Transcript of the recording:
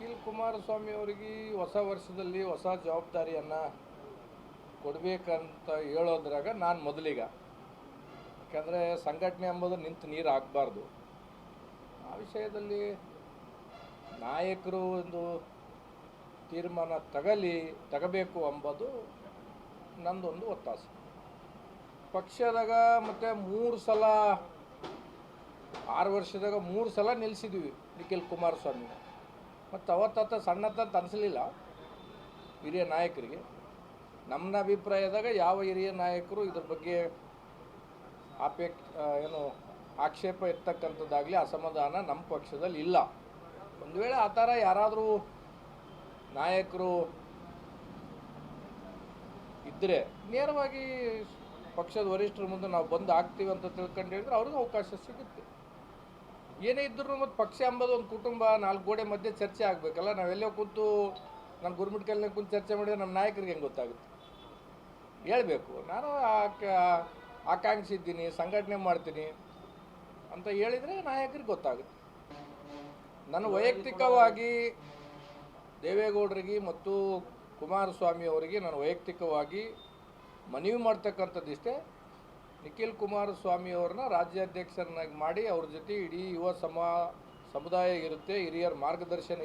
ನಿಖಿಲ್ ಕುಮಾರಸ್ವಾಮಿ ಅವರಿಗೆ ಹೊಸ ವರ್ಷದಲ್ಲಿ ಹೊಸ ಜವಾಬ್ದಾರಿಯನ್ನು ಕೊಡಬೇಕಂತ ಹೇಳೋದ್ರಾಗ ನಾನು ಮೊದಲಿಗ. ಯಾಕಂದರೆ ಸಂಘಟನೆ ಎಂಬುದು ನಿಂತು ನೀರು ಆಗಬಾರ್ದು ಆ ವಿಷಯದಲ್ಲಿ ನಾಯಕರು ಒಂದು ತೀರ್ಮಾನ ತಗಲಿ, ತಗಬೇಕು ಎಂಬುದು ನಂದೊಂದು ಒತ್ತಾಸೆ. ಪಕ್ಷದಾಗ ಮತ್ತು ಮೂರು ಸಲ, ಆರು ವರ್ಷದಾಗ ಮೂರು ಸಲ ನಿಲ್ಲಿಸಿದ್ವಿ ನಿಖಿಲ್ ಕುಮಾರಸ್ವಾಮಿ. ಮತ್ತು ಅವತ್ತತ್ತ ಸಣ್ಣತ್ತಂತ ಅನಿಸಲಿಲ್ಲ. ಹಿರಿಯ ನಾಯಕರಿಗೆ. ನಮ್ಮ ಅಭಿಪ್ರಾಯದಾಗ ಯಾವ ಹಿರಿಯ ನಾಯಕರು ಇದ್ರ ಬಗ್ಗೆ ಆಪೇಕ್ಷ ಏನು ಆಕ್ಷೇಪ ಇರ್ತಕ್ಕಂಥದ್ದಾಗಲಿ ಅಸಮಾಧಾನ ನಮ್ಮ ಪಕ್ಷದಲ್ಲಿ ಇಲ್ಲ. ಒಂದು ವೇಳೆ ಆ ಥರ ಯಾರಾದರೂ ನಾಯಕರು ಇದ್ದರೆ ನೇರವಾಗಿ ಪಕ್ಷದ ವರಿಷ್ಠರ ಮುಂದೆ ನಾವು ಬಂದು ಆಗ್ತೀವಿ ಅಂತ ತಿಳ್ಕೊಂಡು ಹೇಳಿದ್ರೆ ಅವ್ರಿಗೂ ಅವಕಾಶ ಸಿಗುತ್ತೆ. ಏನೇ ಇದ್ರೂ ಮತ್ತು ಪಕ್ಷ ಅಂಬೋದು, ಒಂದು ಕುಟುಂಬ, ನಾಲ್ಕು ಗೋಡೆ ಮಧ್ಯೆ ಚರ್ಚೆ ಆಗಬೇಕಲ್ಲ. ನಾವೆಲ್ಲೋ ಕೂತು ನಮ್ಮ ಗುರುಮಿಟ್ ಕಲ್ಯಾಣ ಕೂತು ಚರ್ಚೆ ಮಾಡಿದ್ರೆ ನಮ್ಮ ನಾಯಕರಿಗೆ ಹೆಂಗೆ ಗೊತ್ತಾಗುತ್ತೆ? ಹೇಳಬೇಕು. ನಾನು ಆಕಾಂಕ್ಷಿ ಇದ್ದೀನಿ ಸಂಘಟನೆ ಮಾಡ್ತೀನಿ ಅಂತ ಹೇಳಿದರೆ ನಾಯಕರಿಗೆ ಗೊತ್ತಾಗುತ್ತೆ. ನನ್ನ ವೈಯಕ್ತಿಕವಾಗಿ ದೇವೇಗೌಡರಿಗೆ ಮತ್ತು ಕುಮಾರಸ್ವಾಮಿ ಅವರಿಗೆ ನಾನು ವೈಯಕ್ತಿಕವಾಗಿ ಮನವಿ ಮಾಡ್ತಕ್ಕಂಥದ್ದಿಷ್ಟೇ. ನಿಖಿಲ್ ಕುಮಾರಸ್ವಾಮಿ ಅವ್ರನ್ನ ರಾಜ್ಯಾಧ್ಯಕ್ಷರನ್ನಾಗಿ ಮಾಡಿ ಅವ್ರ ಜೊತೆ ಇಡೀ ಯುವ ಸಮ ಸಮುದಾಯ ಇರುತ್ತೆ ಹಿರಿಯರ ಮಾರ್ಗದರ್ಶನ